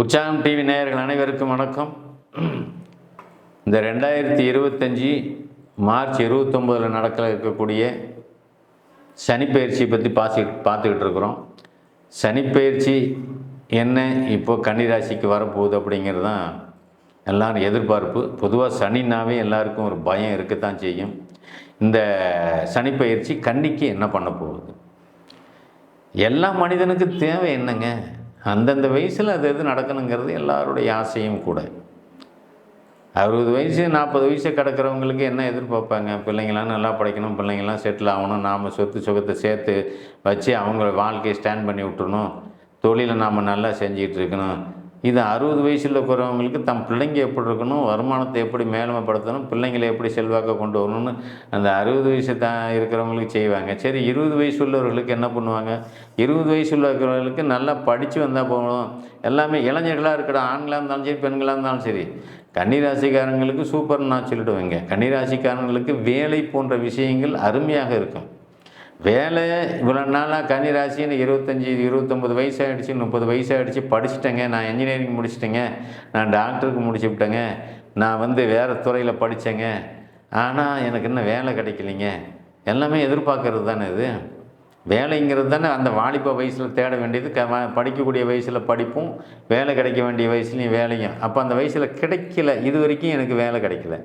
உற்சாகம் டிவி நேயர்கள் அனைவருக்கும் வணக்கம். இந்த ரெண்டாயிரத்தி இருபத்தஞ்சி மார்ச் இருபத்தொம்போதில் நடக்க இருக்கக்கூடிய சனிப்பயிற்சி பற்றி பாசி பார்த்துக்கிட்டு இருக்கிறோம். சனிப்பயிற்சி என்ன இப்போ கன்னிராசிக்கு வரப்போகுது அப்படிங்கிறது தான் எல்லாரும் எதிர்பார்ப்பு. பொதுவாக சனினாவே எல்லாருக்கும் ஒரு பயம் இருக்கத்தான் செய்யும். இந்த சனிப்பயிற்சி கன்னிக்கு என்ன பண்ண போகுது? எல்லா மனிதனுக்கு தேவை என்னங்க? அந்தந்த வயசில் அது எது நடக்கணுங்கிறது எல்லாருடைய ஆசையும் கூட. அறுபது வயசு நாற்பது வயசு கிடக்கிறவங்களுக்கு என்ன எதிர்பார்ப்பாங்க? பிள்ளைங்களாம் நல்லா படிக்கணும் பிள்ளைங்களாம் செட்டில் ஆகணும் நாம் சொத்து சுகத்தை சேர்த்து வச்சு அவங்க வாழ்க்கையை ஸ்டாண்ட் பண்ணி விட்டுறணும். தொழிலை நாம் நல்லா செஞ்சிகிட்டு இருக்கணும். இது அறுபது வயசில் இருக்கிறவங்களுக்கு தம் பிள்ளைங்க எப்படி இருக்கணும் வருமானத்தை எப்படி மேலமைப்படுத்தணும் பிள்ளைங்களை எப்படி செல்வாக்க கொண்டு வரணும்னு அந்த அறுபது வயசு தான் இருக்கிறவங்களுக்கு செய்வாங்க. சரி இருபது வயசு உள்ளவர்களுக்கு என்ன பண்ணுவாங்க? இருபது வயசு உள்ளவர்களுக்கு நல்லா படித்து வந்தால் போகணும் எல்லாமே இளைஞர்களாக இருக்கிற ஆண்களாக இருந்தாலும் சரி பெண்களாக இருந்தாலும் சரி கன்னிராசிக்காரங்களுக்கு சூப்பர் நான் சொல்லிடுவேங்க. கன்னிராசிக்காரங்களுக்கு வேலை போன்ற விஷயங்கள் அருமையாக இருக்கும். வேலை இவ்வளோ நாளாக கன்னிராசின்னு இருபத்தஞ்சி இருபத்தொம்பது வயசு ஆகிடுச்சு முப்பது வயசு ஆகிடுச்சு படிச்சுட்டேங்க. நான் இன்ஜினியரிங் முடிச்சிட்டேங்க. நான் டாக்டருக்கு முடிச்சு விட்டேங்க. நான் வந்து வேறு துறையில் படித்தேங்க ஆனால் எனக்கு இன்னும் வேலை கிடைக்கலைங்க. எல்லாமே எதிர்பார்க்கறது தானே இது. வேலைங்கிறது தானே அந்த வாலிப வயசில் தேட வேண்டியது. க படிக்கக்கூடிய வயசில் படிப்பும் வேலை கிடைக்க வேண்டிய வயசுலையும் வேலையும். அப்போ அந்த வயசில் கிடைக்கல. இது வரைக்கும் எனக்கு வேலை கிடைக்கல.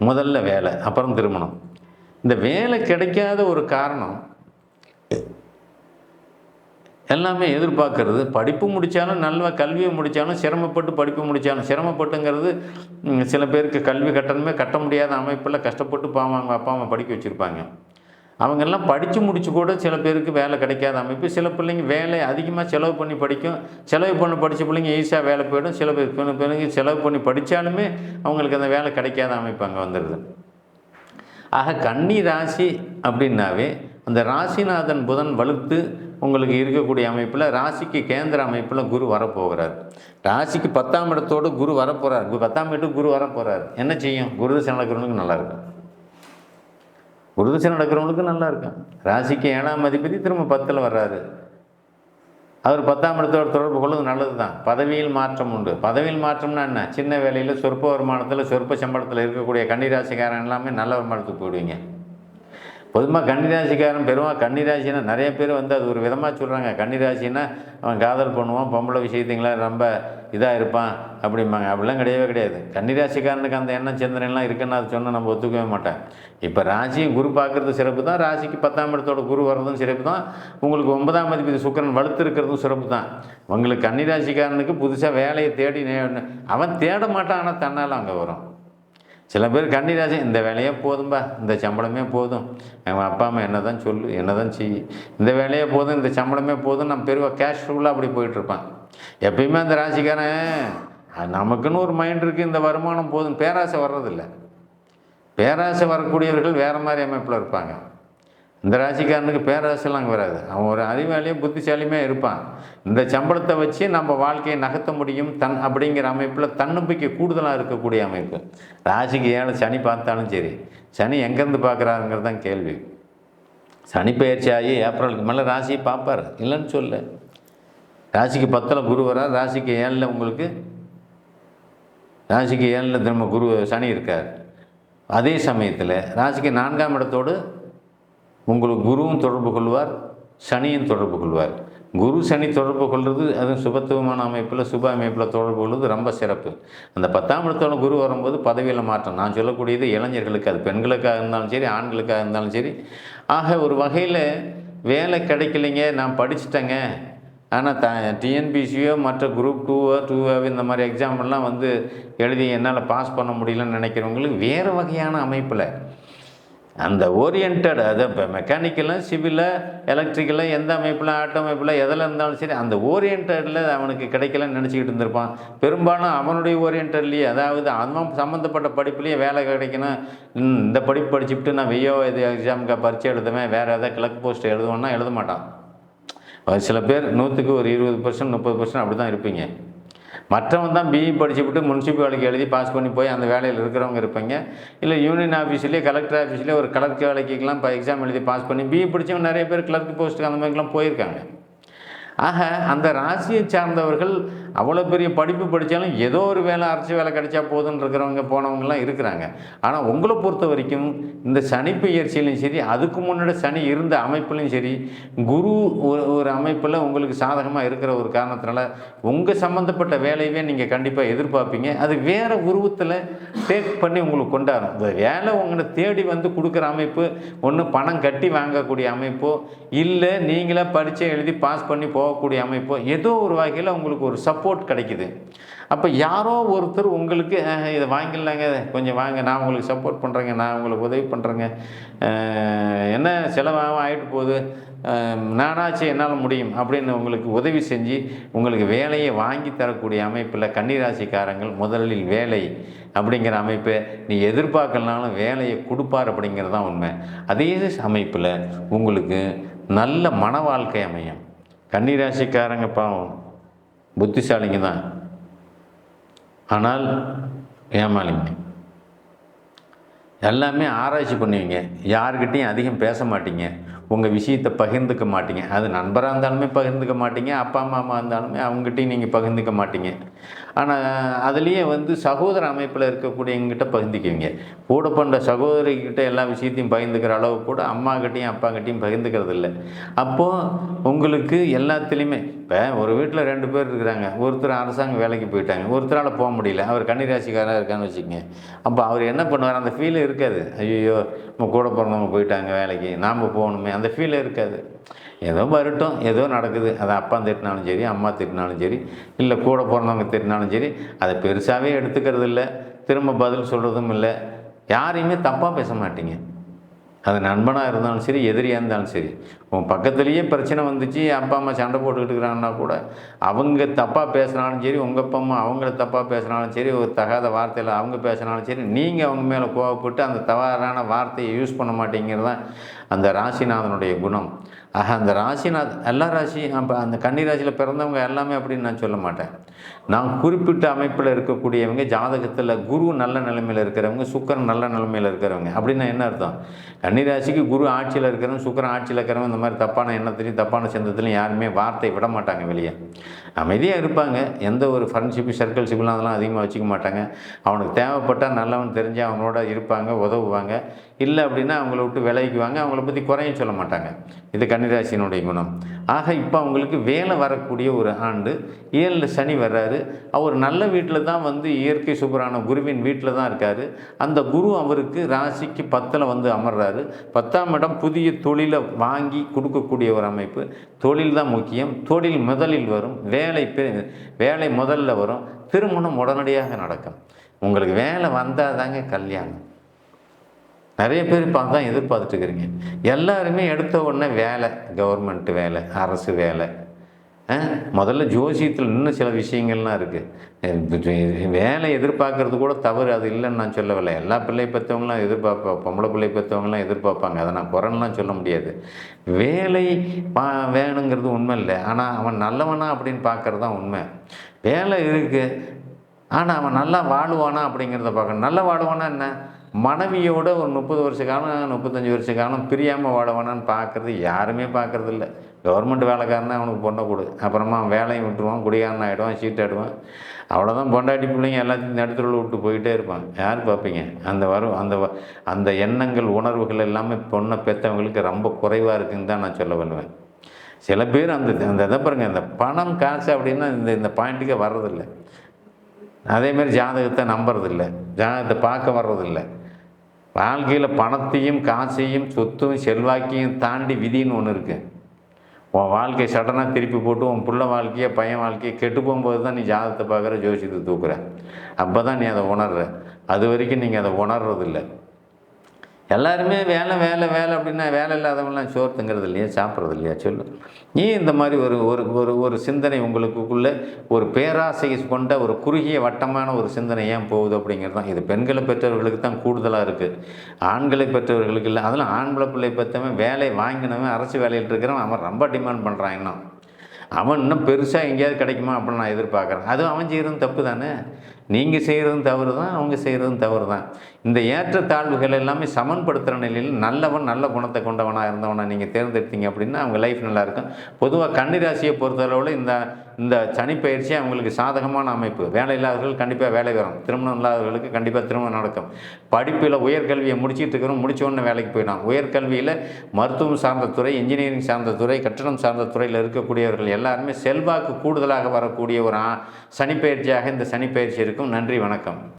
முதல்ல வேலை அப்புறம் திருமணம். இந்த வேலை கிடைக்காத ஒரு காரணம் எல்லாமே எதிர்பார்க்கறது. படிப்பு முடித்தாலும் நல்ல கல்வியை முடித்தாலும் சிரமப்பட்டு படிப்பு முடித்தாலும் சிரமப்பட்டுங்கிறது சில பேருக்கு கல்வி கட்டணமே கட்ட முடியாத அமைப்பில் கஷ்டப்பட்டு பாவாங்க அப்பா அம்மா படிக்க வச்சுருப்பாங்க. அவங்கெல்லாம் படித்து முடிச்சு கூட சில பேருக்கு வேலை கிடைக்காத அமைப்பு. சில பிள்ளைங்க வேலை அதிகமாக செலவு பண்ணி படிக்கும். செலவு பண்ணி படித்த பிள்ளைங்க ஈஸியாக வேலை போயிடும். சில பேர் பிள்ளைங்க செலவு பண்ணி படித்தாலுமே அவங்களுக்கு அந்த வேலை கிடைக்காத அமைப்பு அங்கே வந்துடுது ஆக கன்னி ராசி அப்படின்னாவே அந்த ராசிநாதன் புதன் வலுத்து உங்களுக்கு இருக்கக்கூடிய அமைப்பில் ராசிக்கு கேந்திர அமைப்பில் குரு வரப்போகிறார். ராசிக்கு பத்தாம் இடத்தோடு குரு வரப்போகிறார் பத்தாம் இடத்துக்கு குரு வரப்போகிறார் என்ன செய்யும்? குரு திசை நடக்கிறவங்களுக்கு நல்லாயிருக்கும் குரு நடக்கிறவங்களுக்கு நல்லாயிருக்கும் ராசிக்கு ஏழாம் அதிபதி திரும்ப பத்தில் வர்றாரு. அவர் பத்தாம் இடத்தோட தொடர்பு கொள்வது நல்லது தான் பதவியில் மாற்றம் உண்டு. பதவியில் மாற்றம்னா என்ன? சின்ன வேலையில் சொற்ப வருமானத்தில் சொற்ப சம்பளத்தில் இருக்கக்கூடிய கன்னிராசிக்காரன் எல்லாமே நல்ல வருமானத்துக்கு போயிடுவீங்க. பொதுவாக கன்னிராசிக்காரன் பெருமா கன்னிராசினா நிறைய பேர் வந்து அது ஒரு விதமாக சொல்கிறாங்க கன்னிராசினா அவன் காதல் பண்ணுவான் பொம்பளை விஷயத்திங்களா ரொம்ப இதாக இருப்பான் அப்படிம்பாங்க. அப்படிலாம் கிடையவே கிடையாது. கன்னிராசிக்காரனுக்கு அந்த எண்ணம் சிந்தனைலாம் இருக்குன்னு அது சொன்னால் நம்ம ஒத்துக்கவே மாட்டேன். இப்போ ராசியும் குரு பார்க்குறது சிறப்பு தான். ராசிக்கு பத்தாம் இடத்தோட குரு வர்றதும் சிறப்பு தான். உங்களுக்கு ஒன்பதாம் மதிப்பு சுக்கரன் வளர்த்து இருக்கிறதும் சிறப்பு தான். உங்களுக்கு கன்னிராசிக்காரனுக்கு புதுசாக வேலையை தேடி அவன் தேட மாட்டான் ஆனால் தன்னால் அங்கே வரும். சில பேர் கன்னிராசி இந்த வேலையே போதும்பா இந்த சம்பளமே போதும். எங்கள் அப்பா அம்மா என்ன தான் சொல்லு என்ன தான் செய். இந்த வேலையே போதும் இந்த சம்பளமே போதும் நம்ம பெருவா கேஷ்ஃபுல்லாக அப்படி போயிட்டுருப்பான் எப்பயுமே அந்த ராசிக்காரன் நமக்குன்னு ஒரு மைண்ட் இருக்குது இந்த வருமானம் போதும். பேராசை வர்றதில்ல. பேராசை வரக்கூடியவர்கள் வேறு மாதிரி அமைப்பில் இருப்பாங்க. இந்த ராசிக்காரனுக்கு பேராசைலாம் அங்கே வராது. அவன் ஒரு அறிவாளியும் புத்திசாலியுமே இருப்பான். இந்த சம்பளத்தை வச்சு நம்ம வாழ்க்கையை நகர்த்த முடியும். தன் அப்படிங்கிற அமைப்பில் தன்னம்பிக்கை கூடுதலாக இருக்கக்கூடிய அமைப்பு. ராசிக்கு ஏழை சனி பார்த்தாலும் சரி சனி எங்கேருந்து பார்க்குறாருங்கிறது தான் கேள்வி. சனி பயிற்சி ஆகி ஏப்ரலுக்கு மேலே ராசியை பார்ப்பார். இல்லைன்னு சொல்ல ராசிக்கு பத்தில் குரு வரார். ராசிக்கு ஏழில் உங்களுக்கு ராசிக்கு ஏழில் திரும்ப குரு சனி இருக்கார். அதே சமயத்தில் ராசிக்கு நான்காம் இடத்தோடு உங்களுக்கு குருவும் தொடர்பு கொள்வார் சனியும் தொடர்பு கொள்வார். குரு சனி தொடர்பு கொள்வது அதுவும் சுபத்துவமான அமைப்பில் சுப அமைப்பில் தொடர்பு கொள்வது ரொம்ப சிறப்பு. அந்த பத்தாம் இடத்தோட குரு வரும்போது பதவியில் மாற்றம். நான் சொல்லக்கூடியது இளைஞர்களுக்கு அது பெண்களுக்காக இருந்தாலும் சரி ஆண்களுக்காக இருந்தாலும் சரி. ஆக ஒரு வகையில் வேலை கிடைக்கலைங்க நான் படிச்சுட்டேங்க. ஆனால் த டிஎன்பிசியோ மற்ற குரூப் டூவோ டூவோ இந்த மாதிரி எக்ஸாம்பிள்லாம் வந்து எழுதி என்னால் பாஸ் பண்ண முடியலன்னு நினைக்கிறவங்களுக்கு வேறு வகையான அமைப்பில் அந்த ஓரியன்ட் அது இப்போ மெக்கானிக்கலும் சிவிலில் எலக்ட்ரிக்கலில் எந்த அமைப்பில் ஆட்டோ அமைப்பில் எதில் இருந்தாலும் சரி அந்த ஓரியன்டில் அவனுக்கு கிடைக்கலன்னு நினச்சிக்கிட்டு இருந்திருப்பான். பெரும்பாலும் அவனுடைய ஓரியன்ட்லேயே அதாவது அவன் சம்மந்தப்பட்ட படிப்புலேயே வேலை கிடைக்கணும். இந்த படிப்பு படிச்சுட்டு நான் வெய்யோ இது எக்ஸாமுக்கு பரீட்சை எழுதுவேன் வேறு எதாவது கிழக்கு போஸ்ட் எழுதுவேன்னா எழுத மாட்டான். ஒரு சில பேர் நூற்றுக்கு ஒரு இருபது பர்சன்ட் முப்பது பர்சன்ட் அப்படி தான் இருப்பீங்க. மற்றவன் தான் பிஇ படிச்சுவிட்டு வேலைக்கு எழுதி பாஸ் பண்ணி போய் அந்த வேலையில் இருக்கிறவங்க இருப்பீங்க. இல்லை யூனியன் ஆஃபீஸ்லேயே கலெக்டர் ஆஃபீஸ்லேயே ஒரு கலெக்டர் வேலைக்கெல்லாம் இப்போ எக்ஸாம் எழுதி பாஸ் பண்ணி பிஇ படித்தவங்க நிறைய பேர் கிளர்க் போஸ்ட்டுக்கு அந்த மாதிரிலாம் போயிருக்காங்க. ஆக அந்த ராசியை சார்ந்தவர்கள் அவ்வளோ பெரிய படிப்பு படித்தாலும் ஏதோ ஒரு வேலை அரசு வேலை கிடைச்சா போதுன்னு இருக்கிறவங்க போனவங்கலாம் இருக்கிறாங்க. ஆனால் உங்களை பொறுத்த வரைக்கும் இந்த சனி பெயர்ச்சியிலையும் சரி அதுக்கு முன்னாடி சனி இருந்த அமைப்புலையும் சரி குரு ஒரு ஒரு அமைப்பில் உங்களுக்கு சாதகமாக இருக்கிற ஒரு காரணத்தினால உங்கள் சம்மந்தப்பட்ட வேலையவே நீங்கள் கண்டிப்பாக எதிர்பார்ப்பீங்க. அது வேறு உருவத்தில் டேக் பண்ணி உங்களுக்கு கொண்டாடும். இந்த வேலை உங்களை தேடி வந்து கொடுக்குற அமைப்பு ஒன்று பணம் கட்டி வாங்கக்கூடிய அமைப்போ இல்லை நீங்களே படித்து எழுதி பாஸ் பண்ணி போகக்கூடிய அமைப்போ ஏதோ ஒரு வகையில் உங்களுக்கு ஒரு சப்போர்ட் சப்போர்ட் கிடைக்குது. அப்போ யாரோ ஒருத்தர் உங்களுக்கு இதை வாங்கிடலாங்க கொஞ்சம் வாங்க நான் உங்களுக்கு சப்போர்ட் பண்ணுறேங்க நான் உங்களுக்கு உதவி பண்ணுறேங்க என்ன செலவாகவும் ஆகிட்டு போகுது. நானாச்சு என்னால் முடியும் அப்படின்னு உங்களுக்கு உதவி செஞ்சு உங்களுக்கு வேலையை வாங்கி தரக்கூடிய அமைப்பில் கன்னிராசிக்காரங்கள் முதலில் வேலை அப்படிங்கிற அமைப்பை நீ எதிர்பார்க்கலனாலும் வேலையை கொடுப்பார் அப்படிங்கிறது தான் உண்மை. அதே அமைப்பில் உங்களுக்கு நல்ல மன வாழ்க்கை அமையும். கன்னிராசிக்காரங்க பாவம். புத்திசாலிங்க தான் ஆனால் ஏமாளிங்க. எல்லாமே ஆராய்ச்சி பண்ணுவீங்க. யாருக்கிட்டையும் அதிகம் பேச மாட்டீங்க. உங்கள் விஷயத்தை பகிர்ந்துக்க மாட்டீங்க. அது நண்பராக இருந்தாலுமே பகிர்ந்துக்க மாட்டீங்க. அப்பா அம்மா இருந்தாலுமே அவங்ககிட்டையும் நீங்கள் பகிர்ந்துக்க மாட்டீங்க. ஆனால் அதுலேயே வந்து சகோதர அமைப்பில் இருக்கக்கூடியவங்ககிட்ட பகிர்ந்துக்குவீங்க. கூட பண்ணுற சகோதரிக்கிட்ட எல்லா விஷயத்தையும் பகிர்ந்துக்கிற அளவு கூட அம்மாக்கிட்டையும் அப்பாக்கிட்டையும் பகிர்ந்துக்கிறது இல்லை அப்போது உங்களுக்கு எல்லாத்துலேயுமே இப்போ ஒரு வீட்டில் ரெண்டு பேர் இருக்கிறாங்க. ஒருத்தர் அரசாங்க வேலைக்கு போயிட்டாங்க. ஒருத்தரால் போக முடியல. அவர் கன்னிராசிக்காராக இருக்கான்னு வச்சுக்கோங்க. அப்போ அவர் என்ன பண்ணுவார்? அந்த ஃபீல் இருக்காது. ஐயோ நம்ம கூட பிறந்தவங்க போயிட்டாங்க வேலைக்கு. நாம் போகணுமே. அந்த ஃபீல் இருக்காது. ஏதோ வரட்டும் ஏதோ நடக்குது. அதை அப்பா திட்டினாலும் சரி அம்மா திட்டினாலும் சரி இல்லை கூட பிறந்தவங்க திட்டினாலும் சரி அதை பெருசாகவே எடுத்துக்கிறது இல்லை திரும்ப பதில் சொல்கிறதும் இல்லை. யாரையுமே தப்பாக பேச மாட்டீங்க. அது நண்பனாக இருந்தாலும் சரி எதிரியாக இருந்தாலும் சரி. உன் பக்கத்துலேயே பிரச்சனை வந்துச்சு அப்பா அம்மா சண்டை போட்டுக்கிட்டு இருக்கிறாங்கன்னா கூட அவங்க தப்பாக பேசினாலும் சரி உங்கள் அப்பா அம்மா அவங்கள தப்பாக பேசினாலும் சரி ஒரு தகாத வார்த்தையில் அவங்க பேசினாலும் சரி நீங்கள் அவங்க மேலே கோவப்பட்டு அந்த தவறான வார்த்தையை யூஸ் பண்ண மாட்டேங்கிறது தான் அந்த ராசிநாதனுடைய குணம். ஆக அந்த ராசிநாத் எல்லா ராசி அப்போ அந்த கன்னி ராசியில் பிறந்தவங்க எல்லாமே அப்படின்னு நான் சொல்ல மாட்டேன். நான் குறிப்பிட்ட அமைப்பில் இருக்கக்கூடியவங்க ஜாதகத்தில் குரு நல்ல நிலைமையில் இருக்கிறவங்க சுக்கரன் நல்ல நிலைமையில் இருக்கிறவங்க. அப்படின்னா என்ன அர்த்தம்? கன்னி ராசிக்கு குரு ஆட்சியில் இருக்கிறவங்க சுக்கரன் ஆட்சியில் இருக்கிறவங்க இந்த மாதிரி தப்பான எண்ணத்துலையும் தப்பான சிந்தத்துலையும் யாருமே வார்த்தை விட மாட்டாங்க வெளியே. அமைதியாக இருப்பாங்க. எந்த ஒரு ஃப்ரெண்ட்ஷிப்பு சர்க்கிள் சிப்பிலாம் அதெல்லாம் அதிகமாக வச்சுக்க மாட்டாங்க. அவனுக்கு தேவைப்பட்டால் நல்லவன் தெரிஞ்சு அவனோட இருப்பாங்க உதவுவாங்க. இல்லை அப்படின்னா அவங்கள விட்டு விலகிக்குவாங்க. அவங்கள பற்றி குறையும் சொல்ல மாட்டாங்க. இது கன்னிராசியினுடைய குணம். ஆக இப்போ அவங்களுக்கு வேலை வரக்கூடிய ஒரு ஆண்டு. ஏழில் சனி வர்றாரு. அவர் நல்ல வீட்டில் தான் வந்து இயற்கை சுபரான குருவின் வீட்டில் தான் இருக்கார். அந்த குரு அவருக்கு ராசிக்கு பத்தில் வந்து அமர்றாரு. பத்தாம் இடம் புதிய தொழிலை வாங்கி கொடுக்கக்கூடிய ஒரு அமைப்பு. தொழில் தான் முக்கியம். தொழில் முதலில் வரும். வேலை வேலை முதல்ல வரும். திருமணம் உடனடியாக நடக்கும். உங்களுக்கு வேலை வந்தால் தாங்க கல்யாணம். நிறைய பேர் இப்போ அதான் எதிர்பார்த்துட்டு இருக்கிறீங்க எல்லாருமே எடுத்த உடனே வேலை கவர்மெண்ட் வேலை அரசு வேலை. ஆ, முதல்ல ஜோசியத்தில் இன்னும் சில விஷயங்கள்லாம் இருக்குது வேலை எதிர்பார்க்கறது கூட தவறு அது இல்லைன்னு நான் சொல்லவில்லை. எல்லா பிள்ளை பெற்றவங்களாம் எதிர்பார்ப்பா பொம்பளை பிள்ளை பெற்றவங்களாம் எதிர்பார்ப்பாங்க. அதை நான் குரல்லாம் சொல்ல முடியாது. வேலை பா வேணுங்கிறது உண்மை இல்லை. ஆனால் அவன் நல்லவனா அப்படின்னு பார்க்குறது தான் உண்மை. வேலை இருக்குது ஆனால் அவன் நல்லா வாழுவானா அப்படிங்கிறத பார்க்கணும். நல்லா வாழுவானா என்ன? மனைவியோட ஒரு முப்பது வருஷ காலம் முப்பத்தஞ்சு வருஷ காலம் பிரியாமல் வாழவானான்னு பார்க்குறது யாருமே பார்க்குறது இல்லை. கவர்மெண்ட் வேலைக்காரனே அவனுக்கு பொண்ணை கொடு. அப்புறமா அவன் வேலையும் விட்டுருவான் குடிகாரன் ஆகிடுவான் சீட்டாடுவான் அவ்வளோதான் பொண்டாட்டி பிள்ளைங்க எல்லாத்தையும் நடுத்தருவில் விட்டு போயிட்டே இருப்பான் யார் பார்ப்பீங்க அந்த வரும் அந்த அந்த எண்ணங்கள் உணர்வுகள் எல்லாமே பொண்ணை பெற்றவங்களுக்கு ரொம்ப குறைவாக இருக்குன்னு தான் நான் சொல்ல வருவேன் சில பேர் அந்த அந்த இதை பாருங்க இந்த பணம் காசு அப்படின்னா இந்த இந்த பாயிண்ட்டுக்கே வர்றதில்லை. அதேமாரி ஜாதகத்தை நம்புறதில்ல. ஜாதகத்தை பார்க்க வர்றதில்லை. வாழ்க்கையில் பணத்தையும் காசையும் சொத்தும் செல்வாக்கையும் தாண்டி விதின்னு ஒன்று இருக்குது உன் வாழ்க்கையை சடனாக திருப்பி போட்டு உன் பிள்ளை வாழ்க்கையை பையன் வாழ்க்கையை கெட்டு போகும்போது தான் நீ ஜாதகத்தை பார்க்குற ஜோசியத்தை தூக்குற. அப்போ தான் நீ அதை உணர்ற. அது வரைக்கும் நீங்கள் அதை உணர்றதில்ல. எல்லாருமே வேலை வேலை வேலை அப்படின்னா வேலை இல்லாதவங்களாம் சோறு திங்கிறது இல்லையா சாப்பிட்றது இல்லையா? சொல்லு. ஏன் இந்த மாதிரி ஒரு ஒரு ஒரு ஒரு சிந்தனை உங்களுக்குள்ளே ஒரு பேராசை கொண்ட ஒரு குறுகிய வட்டமான ஒரு சிந்தனை ஏன் போகுது அப்படிங்கிறது தான். இது பெண்களை பெற்றவர்களுக்கு தான் கூடுதலாக இருக்குது ஆண்களை பெற்றவர்களுக்கு இல்லை. அதெல்லாம் ஆண்களை பிள்ளை பெற்றவன் வேலை வாங்கினவன் அரசு வேலையில் இருக்கிறவன் அவன் ரொம்ப டிமாண்ட் பண்ணுறான் இன்னும். அவன் இன்னும் பெருசாக எங்கேயாவது கிடைக்குமா அப்படின்னு நான் எதிர்பார்க்குறேன். அதுவும் அவன் செய்கிறது தப்பு தானே? நீங்கள் செய்கிறதும் தவறு தான் அவங்க செய்கிறதும் தவறு தான் இந்த ஏற்றத்தாழ்வுகள் எல்லாமே சமன்படுத்துகிற நிலையில் நல்லவன் நல்ல குணத்தை கொண்டவனாக இருந்தவனை நீங்கள் தேர்ந்தெடுத்தீங்க அப்படின்னா அவங்க லைஃப் நல்லாயிருக்கும் பொதுவாக கன்னிராசியை பொறுத்தளவில் இந்த இந்த சனிப்பயிற்சி அவங்களுக்கு சாதகமான அமைப்பு. வேலை இல்லாதவர்கள் கண்டிப்பாக வேலை வரும் திருமணம் இல்லாதவர்களுக்கு கண்டிப்பாக திருமணம் நடக்கும். படிப்பில் உயர்கல்வியை முடிச்சுட்டு இருக்கிறோம் முடிச்ச வேலைக்கு போயிடும் உயர்கல்வியில் மருத்துவம் சார்ந்த துறை இன்ஜினியரிங் சார்ந்த துறை கட்டணம் சார்ந்த துறையில் இருக்கக்கூடியவர்கள் எல்லாருமே செல்வாக்கு கூடுதலாக வரக்கூடிய ஒரு சனிப்பயிற்சியாக இந்த சனிப்பயிற்சி இருக்கும். நன்றி வணக்கம்.